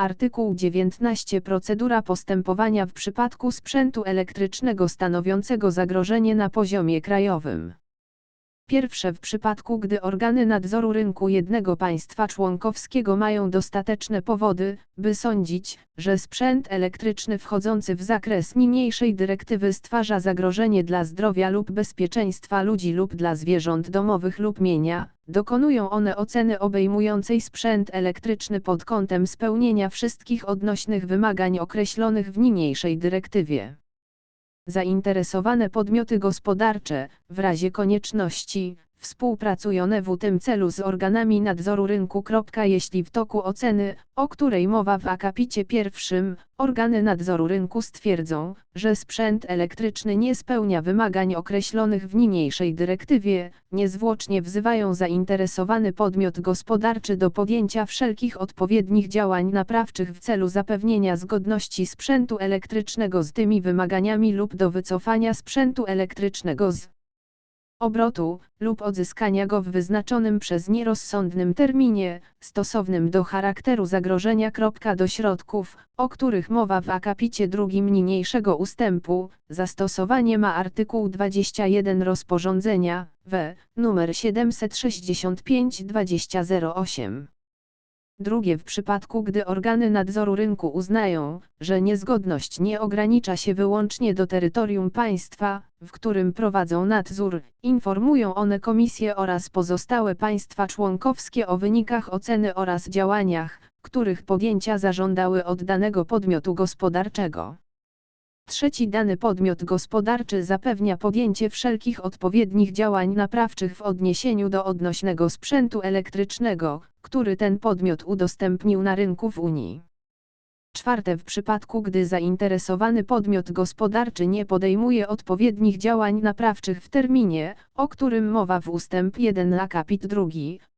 Artykuł 19 Procedura postępowania w przypadku sprzętu elektrycznego stanowiącego zagrożenie na poziomie krajowym. Pierwsze w przypadku gdy organy nadzoru rynku jednego państwa członkowskiego mają dostateczne powody, by sądzić, że sprzęt elektryczny wchodzący w zakres niniejszej dyrektywy stwarza zagrożenie dla zdrowia lub bezpieczeństwa ludzi lub dla zwierząt domowych lub mienia, dokonują one oceny obejmującej sprzęt elektryczny pod kątem spełnienia wszystkich odnośnych wymagań określonych w niniejszej dyrektywie zainteresowane podmioty gospodarcze, w razie konieczności, współpracują w tym celu z organami nadzoru rynku. Jeśli w toku oceny, o której mowa w akapicie pierwszym, organy nadzoru rynku stwierdzą, że sprzęt elektryczny nie spełnia wymagań określonych w niniejszej dyrektywie, niezwłocznie wzywają zainteresowany podmiot gospodarczy do podjęcia wszelkich odpowiednich działań naprawczych w celu zapewnienia zgodności sprzętu elektrycznego z tymi wymaganiami lub do wycofania sprzętu elektrycznego z obrotu, lub odzyskania go w wyznaczonym przez nie rozsądnym terminie, stosownym do charakteru zagrożenia. Do środków, o których mowa w akapicie drugim niniejszego ustępu, zastosowanie ma artykuł 21 rozporządzenia, w, numer 765-2008. Drugie w przypadku gdy organy nadzoru rynku uznają, że niezgodność nie ogranicza się wyłącznie do terytorium państwa, w którym prowadzą nadzór, informują one Komisję oraz pozostałe państwa członkowskie o wynikach oceny oraz działaniach, których podjęcia zażądały od danego podmiotu gospodarczego. Trzeci dany podmiot gospodarczy zapewnia podjęcie wszelkich odpowiednich działań naprawczych w odniesieniu do odnośnego sprzętu elektrycznego, który ten podmiot udostępnił na rynku w Unii. Czwarte w przypadku gdy zainteresowany podmiot gospodarczy nie podejmuje odpowiednich działań naprawczych w terminie, o którym mowa w ustęp 1 akapit 2,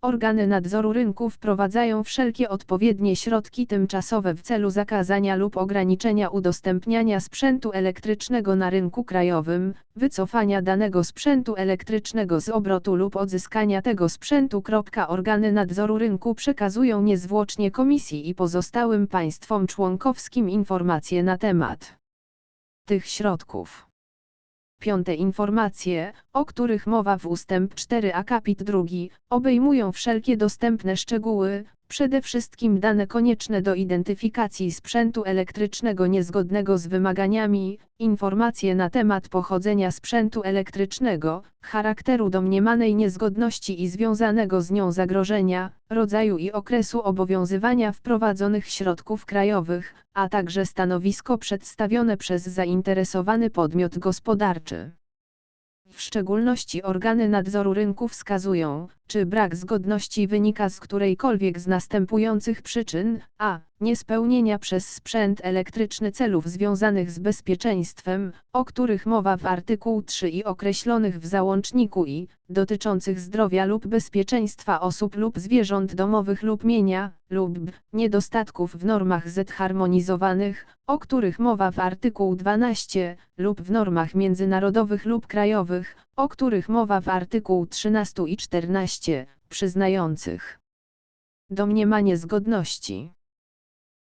organy nadzoru rynku wprowadzają wszelkie odpowiednie środki tymczasowe w celu zakazania lub ograniczenia udostępniania sprzętu elektrycznego na rynku krajowym, wycofania danego sprzętu elektrycznego z obrotu lub odzyskania tego sprzętu. Organy nadzoru rynku przekazują niezwłocznie Komisji i pozostałym państwom członkowskim informacje na temat tych środków. Piąte informacje, o których mowa w ustęp 4 akapit 2, obejmują wszelkie dostępne szczegóły, przede wszystkim dane konieczne do identyfikacji sprzętu elektrycznego niezgodnego z wymaganiami, informacje na temat pochodzenia sprzętu elektrycznego, charakteru domniemanej niezgodności i związanego z nią zagrożenia, rodzaju i okresu obowiązywania wprowadzonych środków krajowych, a także stanowisko przedstawione przez zainteresowany podmiot gospodarczy. W szczególności organy nadzoru rynku wskazują, czy brak zgodności wynika z którejkolwiek z następujących przyczyn, a. niespełnienia przez sprzęt elektryczny celów związanych z bezpieczeństwem, o których mowa w artykuł 3 i określonych w załączniku i, dotyczących zdrowia lub bezpieczeństwa osób lub zwierząt domowych lub mienia, lub b. niedostatków w normach zharmonizowanych, o których mowa w artykuł 12, lub w normach międzynarodowych lub krajowych, o których mowa w artykuł 13 i 14, przyznających domniemanie zgodności.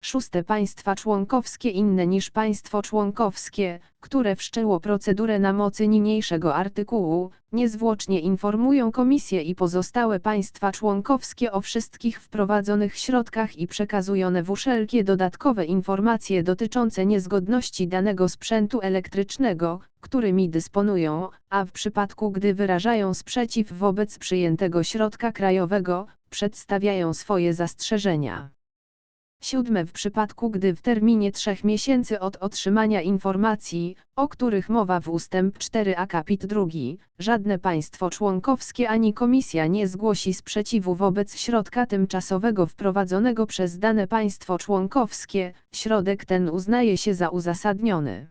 Szóste państwa członkowskie inne niż państwo członkowskie, które wszczęło procedurę na mocy niniejszego artykułu, niezwłocznie informują Komisję i pozostałe państwa członkowskie o wszystkich wprowadzonych środkach i przekazują wszelkie dodatkowe informacje dotyczące niezgodności danego sprzętu elektrycznego, którymi dysponują, a w przypadku gdy wyrażają sprzeciw wobec przyjętego środka krajowego, przedstawiają swoje zastrzeżenia. Siódme w przypadku gdy w terminie trzech miesięcy od otrzymania informacji, o których mowa w ustęp 4 akapit 2, żadne państwo członkowskie ani komisja nie zgłosi sprzeciwu wobec środka tymczasowego wprowadzonego przez dane państwo członkowskie, środek ten uznaje się za uzasadniony.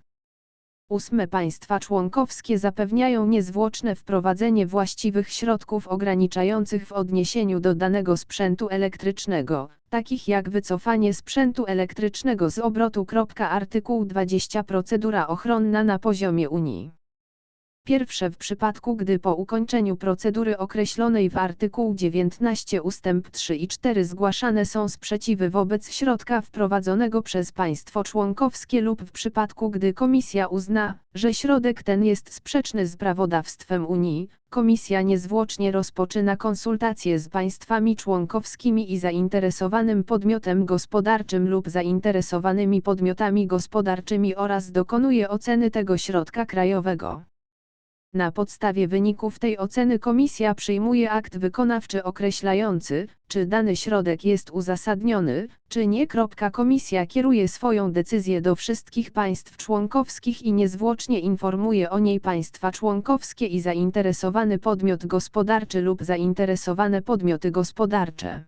Ósme państwa członkowskie zapewniają niezwłoczne wprowadzenie właściwych środków ograniczających w odniesieniu do danego sprzętu elektrycznego, takich jak wycofanie sprzętu elektrycznego z obrotu. Artykuł 20 Procedura ochronna na poziomie Unii. Pierwsze w przypadku gdy po ukończeniu procedury określonej w artykuł 19 ust. 3 i 4 zgłaszane są sprzeciwy wobec środka wprowadzonego przez państwo członkowskie lub w przypadku gdy komisja uzna, że środek ten jest sprzeczny z prawodawstwem Unii, komisja niezwłocznie rozpoczyna konsultacje z państwami członkowskimi i zainteresowanym podmiotem gospodarczym lub zainteresowanymi podmiotami gospodarczymi oraz dokonuje oceny tego środka krajowego. Na podstawie wyników tej oceny komisja przyjmuje akt wykonawczy określający, czy dany środek jest uzasadniony, czy nie. Komisja kieruje swoją decyzję do wszystkich państw członkowskich i niezwłocznie informuje o niej państwa członkowskie i zainteresowany podmiot gospodarczy lub zainteresowane podmioty gospodarcze.